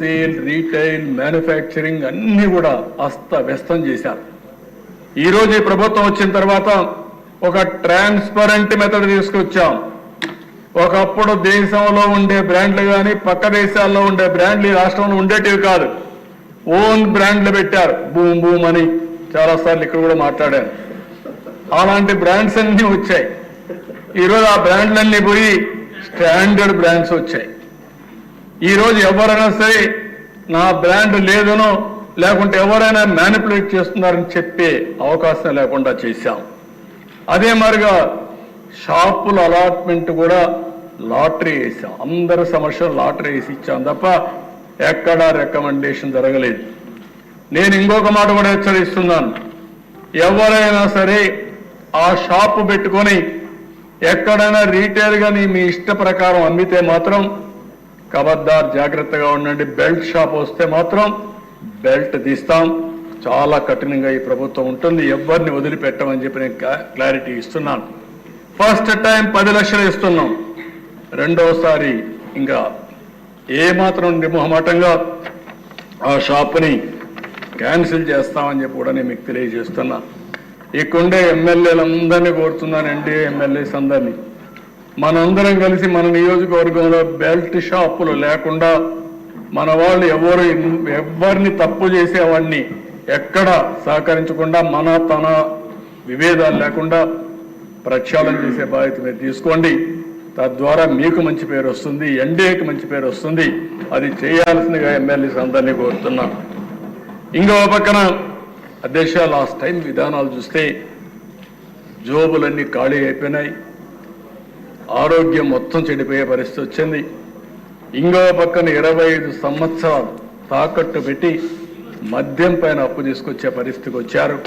Sale retail manufacturing అన్ని కూడా అస్త వ్యస్తం చేశారు. ఈ రోజు ఈ ప్రభుత్వం వచ్చిన తర్వాత ఒక ట్రాన్స్పరెంట్ మెథడ్ తీసుకొచ్చాం. ఒకప్పుడు దేశంలో ఉండే బ్రాండ్లు కానీ పక్క దేశాల్లో ఉండే బ్రాండ్లు ఈ రాష్ట్రంలో ఉండేటివి కాదు. ఓన్ బ్రాండ్లు పెట్టారు. బూమ్ బూమ్ అని చాలాసార్లు ఇక్కడ కూడా మాట్లాడాను. అలాంటి బ్రాండ్స్ అన్నీ వచ్చాయి. ఈరోజు ఆ బ్రాండ్లన్నీ పోయి స్టాండర్డ్ బ్రాండ్స్ వచ్చాయి. ఈరోజు ఎవరైనా సరే నా బ్రాండ్ లేదనో లేకుంటే ఎవరైనా మ్యానిపులేట్ చేస్తున్నారని చెప్పే అవకాశం లేకుండా చేశాం. అదే మరిగా షాపుల అలాట్మెంట్ కూడా లాటరీ వేసాం అందరి సమస్యలు లాటరీ వేసి ఇచ్చాం తప్ప ఎక్కడా రికమెండేషన్ జరగలేదు. నేను ఇంకొక మాట కూడా హెచ్చరిస్తున్నాను. ఎవరైనా సరే ఆ షాపు పెట్టుకొని ఎక్కడైనా రీటైల్ మీ ఇష్ట ప్రకారం అమ్మితే మాత్రం కబద్దార్ జాగ్రత్తగా ఉండండి. బెల్ట్ షాప్ వస్తే మాత్రం బెల్ట్ తీస్తాం. చాలా కఠినంగా ఈ ప్రభుత్వం ఉంటుంది. ఎవరిని వదిలిపెట్టమని చెప్పి నేను క్లారిటీ ఇస్తున్నాను. ఫస్ట్ టైం పది లక్షలు ఇస్తున్నాం. రెండోసారి ఇంకా ఏమాత్రం నిమోహమాటంగా నిర్మోహమాటంగా ఆ షాప్ని క్యాన్సిల్ చేస్తామని చెప్పి కూడా నేను మీకు తెలియజేస్తున్నా. ఇక్కడుండే ఎమ్మెల్యేలందరినీ కోరుతున్నాను. ఎన్డీఏ ఎమ్మెల్యేస్ అందరినీ. మనందరం కలిసి మన నియోజకవర్గంలో బెల్ట్ షాపులు లేకుండా మన వాళ్ళు ఎవరు ఎవరిని తప్పు చేసేవాడిని ఎక్కడ సహకరించకుండా మన తన విభేదాలు లేకుండా ప్రక్షాళన చేసే బాధ్యత మీరు తీసుకోండి. తద్వారా మీకు మంచి పేరు వస్తుంది ఎన్డీఏకి మంచి పేరు వస్తుంది. అది చేయాల్సిందిగా ఎమ్మెల్యేస్ అందరినీ కోరుతున్నాను ఇంకో పక్కన అధ్యక్ష లాస్ట్ టైం విధానాలు చూస్తే జోబులన్నీ ఖాళీ అయిపోయినాయి. ఆరోగ్యం మొత్తం చెడిపోయే పరిస్థితి వచ్చింది. ఇంకో పక్కన ఇరవై ఐదు సంవత్సరాలు తాకట్టు పెట్టి మద్యం పైన అప్పు తీసుకొచ్చే పరిస్థితికి వచ్చారు.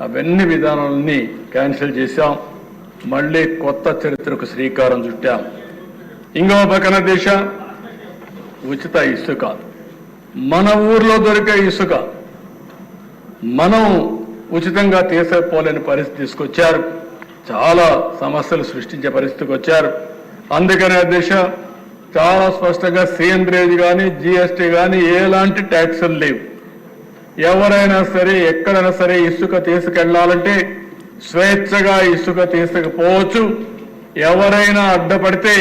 అవన్నీ విధానాలన్నీ క్యాన్సిల్ చేశాం. మళ్ళీ కొత్త చరిత్రకు శ్రీకారం చుట్టాం. ఇంకో పక్కన దేశ ఉచిత ఇసుక. మన ఊర్లో దొరికే ఇసుక మనం ఉచితంగా తీసుకోలేని పరిస్థితి తీసుకొచ్చారు. చాలా సమస్యలు సృష్టించే పరిస్థితికి వచ్చారు. అందుకనే అధ్యక్ష చాలా స్పష్టంగా సేంద్రేజ్ కానీ జిఎస్టీ కానీ ఎలాంటి ట్యాక్సులు లేవు. ఎవరైనా సరే ఎక్కడైనా సరే ఇసుక తీసుకెళ్ళాలంటే స్వేచ్ఛగా ఇసుక తీసుకుపోవచ్చు. ఎవరైనా అడ్డపడితే